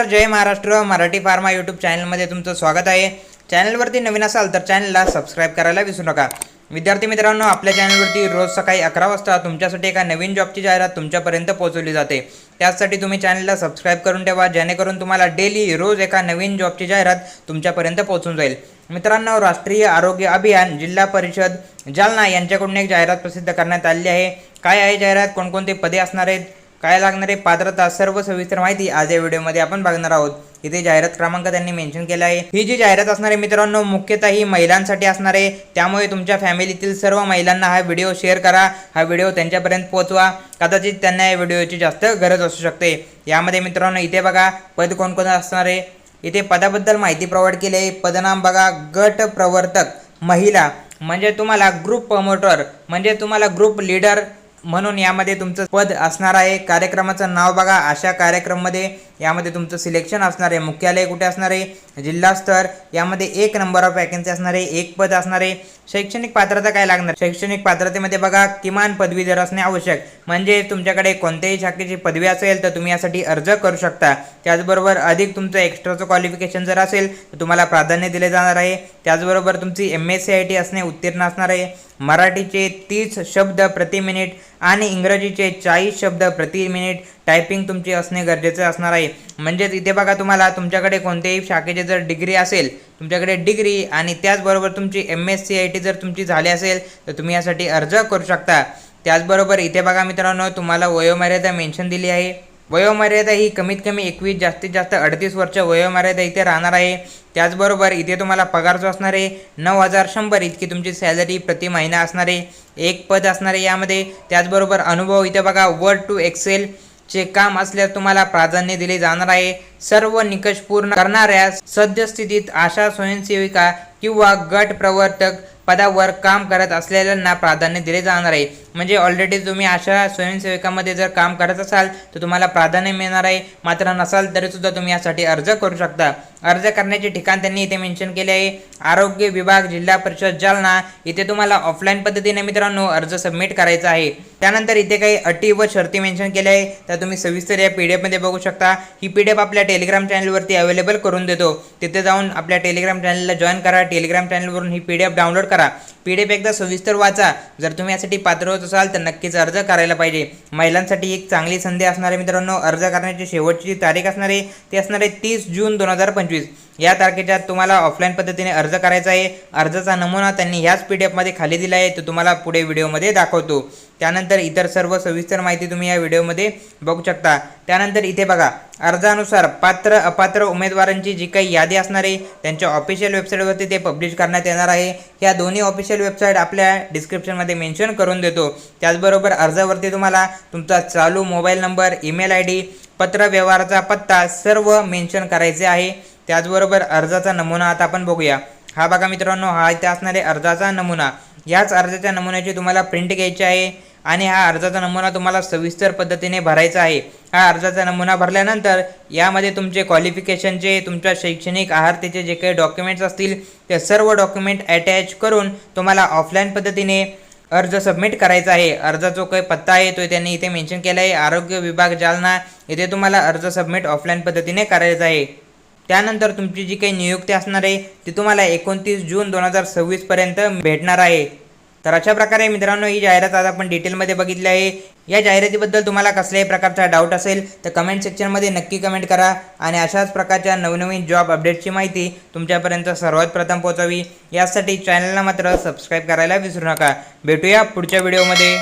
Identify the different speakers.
Speaker 1: तर जय Maharashtra Marathi pharma YouTube चॅनलमध्ये तुमचं स्वागत आहे. चॅनलवरती नवीन असाल तर चॅनलला सबस्क्राईब करायला विसरू नका. विद्यार्थी मित्रांनो आपल्या चॅनलवरती रोज सकाळी अकरा वाजता तुमच्यासाठी एका नवीन जॉबची जाहिरात तुमच्यापर्यंत पोहोचवली जाते. त्यासाठी तुम्ही चॅनलला सबस्क्राईब करून ठेवा जेणेकरून तुम्हाला डेली रोज एका नवीन जॉबची जाहिरात तुमच्यापर्यंत पोहोचून जाईल. मित्रांनो राष्ट्रीय आरोग्य अभियान जिल्हा परिषद जालना यांच्याकडून एक जाहिरात प्रसिद्ध करण्यात आली आहे. काय आहे जाहिरात? कोणकोणते पदे असणार आहेत? काय लागणारे पात्रता सर्व सविस्तर माहिती आज या व्हिडिओमध्ये आपण बघणार आहोत. इथे जाहिरात क्रमांक त्यांनी मेन्शन केला आहे. ही जी जाहिरात असणार आहे मित्रांनो मुख्यतः ही महिलांसाठी असणार आहे. त्यामुळे तुमच्या फॅमिलीतील सर्व महिलांना हा व्हिडिओ शेअर करा. हा व्हिडिओ त्यांच्यापर्यंत पोहोचवा. कदाचित त्यांना या व्हिडिओची जास्त गरज असू शकते. यामध्ये मित्रांनो इथे बघा पद कोणकोण असणार आहे? इथे पदाबद्दल माहिती प्रोव्हाइड केली आहे. पदनाम बघा गट प्रवर्तक महिला. म्हणजे तुम्हाला ग्रुप प्रमोटर म्हणजे तुम्हाला ग्रुप लीडर म्हणून यामध्ये तुमचं पद असणार आहे. कार्यक्रमाचं नाव बघा. अशा कार्यक्रममध्ये यामध्ये तुमचं सिलेक्शन असणार आहे. मुख्यालय कुठे असणार आहे? जिल्हास्तर यामध्ये एक नंबर ऑफ वॅकन्सी असणार आहे. एक पद असणार आहे. शैक्षणिक पात्रता काय लागणार? शैक्षणिक पात्रतेमध्ये बघा. किमान पदवीधर असणे आवश्यक. म्हणजे तुमच्याकडे कोणत्याही शाखेची पदवी असेल तर तुम्ही यासाठी अर्ज करू शकता. त्याचबरोबर अधिक तुमचं एक्स्ट्राचं क्वालिफिकेशन जर असेल तर तुम्हाला प्राधान्य दिले जाणार आहे. त्याचबरोबर तुमची M S C I T असणे उत्तीर्ण असणार आहे. मराठीचे तीस शब्द प्रति मिनिट आणि इंग्रजीचे चाळीस शब्द प्रति मिनिट टायपिंग तुमची असणे गरजेचे असणार आहे. म्हणजेच इथे बघा तुम्हाला तुमच्याकडे कोणत्याही शाखेची जर डिग्री असेल तुमच्याकडे डिग्री आणि त्याचबरोबर तुमची M S C I T जर तुमची झाली असेल तर तुम्ही यासाठी अर्ज करू शकता. त्याचबरोबर इथे बघा मित्रांनो तुम्हाला वयोमर्यादा मेन्शन दिली आहे. वयोमर्यादा ही कमीत कमी एकवीस जास्तीत जास्त अडतीस वर्ष वयोमर्यादा इथे राहणार आहे. त्याचबरोबर इथे तुम्हाला पगार जो असणार आहे नऊ हजार शंभर इतकी तुमची सॅलरी प्रति महिना असणार आहे. एक पद असणार आहे यामध्ये. त्याचबरोबर अनुभव इथे बघा वर्ड टू एक्सेल चे काम असल्यास तुम्हाला प्राधान्य दिले जाणार आहे. सर्व निकष पूर्ण करणाऱ्या सद्यस्थितीत आशा स्वयंसेविका किंवा गट प्रवर्तक पदावर काम करत असलेल्यांना प्राधान्य दिले जाणार आहे. म्हणजे ऑलरेडी तुम्ही अशा स्वयंसेविकामध्ये जर काम करत असाल तर तुम्हाला प्राधान्य मिळणार आहे. मात्र नसाल तरीसुद्धा तुम्ही यासाठी अर्ज करू शकता. अर्ज करण्याचे ठिकाण त्यांनी इथे मेन्शन केले आहे. आरोग्य विभाग जिल्हा परिषद जालना. इथे तुम्हाला ऑफलाईन पद्धतीने मित्रांनो अर्ज सबमिट करायचा आहे. त्यानंतर इथे काही अटी व शर्ती मेन्शन केल्या आहे. त्या तुम्ही सविस्तर या पी डी एफमध्ये बघू शकता. ही पी डी एफ आपल्या टेलिग्राम चॅनलवरती अवेलेबल करून देतो. तिथे जाऊन आपल्या टेलिग्राम चॅनलला जॉईन करा. टेलिग्राम चॅनलवरून ही पी डी एफ डाउनलोड करा. पी डी एफ एकदा सविस्तर वाचा. जर तुम्ही यासाठी पात्र करत असाल तर नक्कीच अर्ज करायला पाहिजे. महिलांसाठी एक चांगली संधी असणार आहे मित्रांनो अर्ज करण्याची शेवटची तारीख असणार आहे ती असणार आहे तीस जून दोन हजार पंचवीस. या तारखेच्या तुम्हाला ऑफलाईन पद्धतीने अर्ज करायचा आहे. अर्जाचा नमुना त्यांनी ह्याच पी डी एफमध्ये खाली दिला आहे तो तुम्हाला पुढे व्हिडिओमध्ये दाखवतो. त्यानंतर इतर सर्व सविस्तर माहिती तुम्ही या व्हिडिओमध्ये बघू शकता. त्यानंतर इथे बघा अर्जानुसार पात्र अपात्र उमेदवारांची जी काही यादी असणार आहे त्यांच्या ऑफिशियल वेबसाईटवरती ते पब्लिश करण्यात येणार आहे. या दोन्ही ऑफिशियल वेबसाईट आपल्या डिस्क्रिप्शनमध्ये मेन्शन करून देतो. त्याचबरोबर अर्जावरती तुम्हाला तुमचा चालू mobile number email I D पत्र व्यवहाराचा पत्ता सर्व मेन्शन करायचे आहे. त्याचबरोबर अर्जाचा नमुना आता आपण बघूया. हा बघा मित्रांनो हा इथे असणारे अर्जाचा नमुना. याच अर्जाच्या नमुन्याची तुम्हाला प्रिंट घ्यायची आहे. आणि हा अर्जाचा नमुना तुम्हाला सविस्तर पद्धतीने भरायचा आहे. हा अर्जाचा नमुना भरल्यानंतर यामध्ये तुमचे क्वालिफिकेशनचे तुमच्या शैक्षणिक आहारतेचे जे काही डॉक्युमेंट्स असतील ते सर्व डॉक्युमेंट अटॅच करून तुम्हाला ऑफलाईन पद्धतीने अर्ज सबमिट करायचा आहे. अर्जा जो काही पत्ता आहे तो त्यांनी इथे मेन्शन केला आहे. आरोग्य विभाग जालना इथे तुम्हाला अर्ज सबमिट ऑफलाईन पद्धतीने करायचा आहे. त्यानंतर तुमची जी काही नियुक्ती असणार आहे ती तुम्हाला एकोणतीस जून दोन हजार सव्वीसपर्यंत भेटणार आहे. तर अशा प्रकारे मित्रांनो ही जाहिरात आज आपण डिटेलमध्ये बघितली आहे. या जाहिरातीबद्दल तुम्हाला कसल्याही प्रकारचा डाऊट असेल तर कमेंट सेक्शनमध्ये नक्की कमेंट करा आणि अशाच प्रकारच्या नवनवीन जॉब अपडेटची माहिती तुमच्यापर्यंत सर्वात प्रथम पोहोचावी. यासाठी चॅनलला मात्र सबस्क्राईब करायला विसरू नका. भेटूया पुढच्या व्हिडिओमध्ये